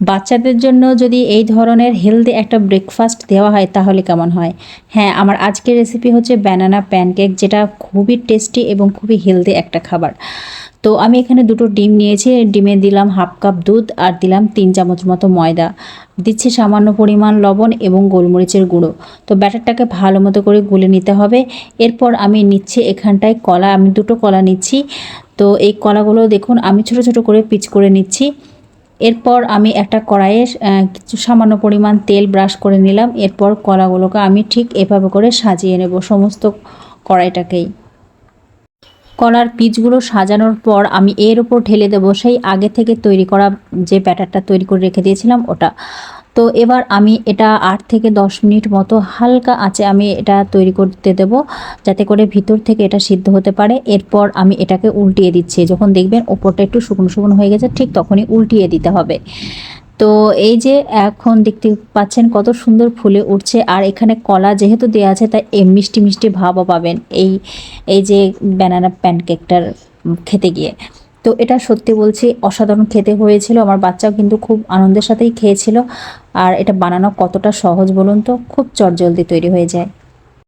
বাচ্চাদের জন্য যদি এই ধরনের হেলদি একটা ব্রেকফাস্ট দেওয়া হয়, তাহলে কেমন হয়? হ্যাঁ আমার আজকের রেসিপি হচ্ছে ব্যানানা প্যানকেক যেটা খুবই টেস্টি এবং খুবই হেলদি একটা খাবার। তো আমি এখানে দুটো ডিম নিয়েছি, ডিমে দিলাম হাফ কাপ দুধ আর দিলাম তিন চামচ মতো ময়দা। দিচ্ছি সামান্য পরিমাণ লবণ এবং গোলমরিচের গুঁড়ো। তো ব্যাটারটাকে ভালো মতো করে গুলে নিতে হবে। এরপর আমি নিচ্ছি এখানটায় কলা, আমি দুটো কলা নিচ্ছি। তো এই কলাগুলো দেখুন, আমি ছোট ছোট করে পিচ করে নিচ্ছি। এরপর আমি একটা কড়াইয়ে কিছু সামান্য পরিমাণ তেল ব্রাশ করে নিলাম। এরপর কলাগুলোকে আমি ঠিক এভাবে করে সাজিয়ে নেব সমস্ত কড়াইটাকেই। কলার পিচগুলো সাজানোর পর আমি এর উপর ঢেলে দেবো সেই আগে থেকে তৈরি করা যে ব্যাটারটা তৈরি করে রেখে দিয়েছিলাম, ওটা। তো এবার আমি এটা আট থেকে দশ মিনিট মতো হালকা আঁচে আমি এটা তৈরি করতে দেব, যাতে করে ভিতর থেকে এটা সিদ্ধ হতে পারে। এরপর আমি এটাকে উল্টিয়ে দিচ্ছি। যখন দেখবেন ওপরটা একটু শুকনো শুকনো হয়ে গেছে, ঠিক তখনই উল্টিয়ে দিতে হবে। তো এই যে এখন দেখতে পাচ্ছেন কত সুন্দর ফুলে উঠছে, আর এখানে কলা যেহেতু দেওয়া আছে, তাই এ মিষ্টি মিষ্টি ভাবও পাবেন এই এই যে ব্যানানা প্যানকেকটার খেতে গিয়ে। তো এটা সত্যি বলছি, অসাধারণ খেতে হয়েছিল। আমার বাচ্চাও কিন্তু খুব আনন্দের সাথেই খেয়েছিল। আর এটা বানানো কতটা সহজ বলুন তো? খুব চটজলদি তৈরি হয়ে যায়।